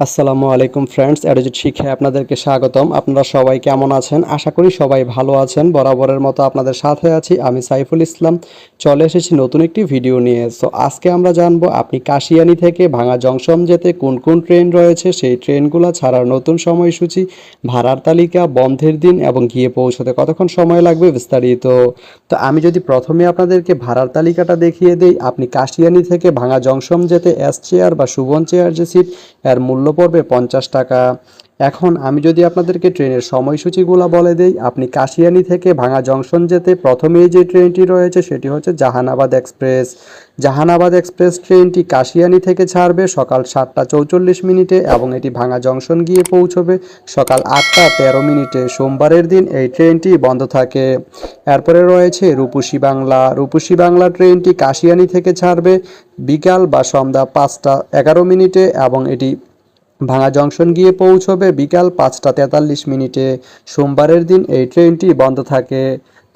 আসসালামু আলাইকুম ফ্রেন্ডস অ্যাডোজিট শিক্ষায় আপনাদেরকে স্বাগতম। আপনারা সবাই কেমন আছেন? আশা করি সবাই ভালো আছেন। বরাবরের মতো আপনাদের সাথে আছি আমি সাইফুল ইসলাম। চলে এসেছি নতুন একটি ভিডিও নিয়ে। সো আজকে আমরা জানব আপনি কাশিয়ানি থেকে ভাঙা জংশন যেতে কোন কোন ট্রেন রয়েছে? সেই ট্রেনগুলো ছাড়ার নতুন সময়সূচি, ভাড়ার তালিকা, বন্ধের দিন এবং গিয়ে পৌঁছতে কতক্ষণ সময় লাগবে বিস্তারিত। তো, আমি যদি প্রথমে আপনাদেরকে ভাড়ার তালিকাটা দেখিয়ে দেই, আপনি কাশিয়ানি থেকে ভাঙা জংশন যেতে এস চেয়ার বা সুবন চেয়ার যে সিট এর মূল্য পড়বে পঞ্চাশ টাকা। এখন আমি যদি আপনাদেরকে ট্রেনের সময়সূচিগুলো বলে দেই, আপনি কাশিয়ানি থেকে ভাঙা জংশন যেতে প্রথমেই যে ট্রেনটি রয়েছে সেটি হচ্ছে জাহানাবাদ এক্সপ্রেস। জাহানাবাদ এক্সপ্রেস ট্রেনটি কাশিয়ানি থেকে ছাড়বে সকাল সাতটা চৌচল্লিশ মিনিটে এবং এটি ভাঙা জংশন গিয়ে পৌঁছবে সকাল আটটা তেরো মিনিটে। সোমবারের দিন এই ট্রেনটি বন্ধ থাকে। এরপরে রয়েছে রূপসী বাংলা। রূপসী বাংলা ট্রেনটি কাশিয়ানি থেকে ছাড়বে বিকাল বা সন্ধ্যা পাঁচটা এগারো মিনিটে এবং এটি ভাঙা জংশন গিয়ে পৌঁছবে বিকাল পাঁচটা তেতাল্লিশ মিনিটে। সোমবারের দিন এই ট্রেনটি বন্ধ থাকে।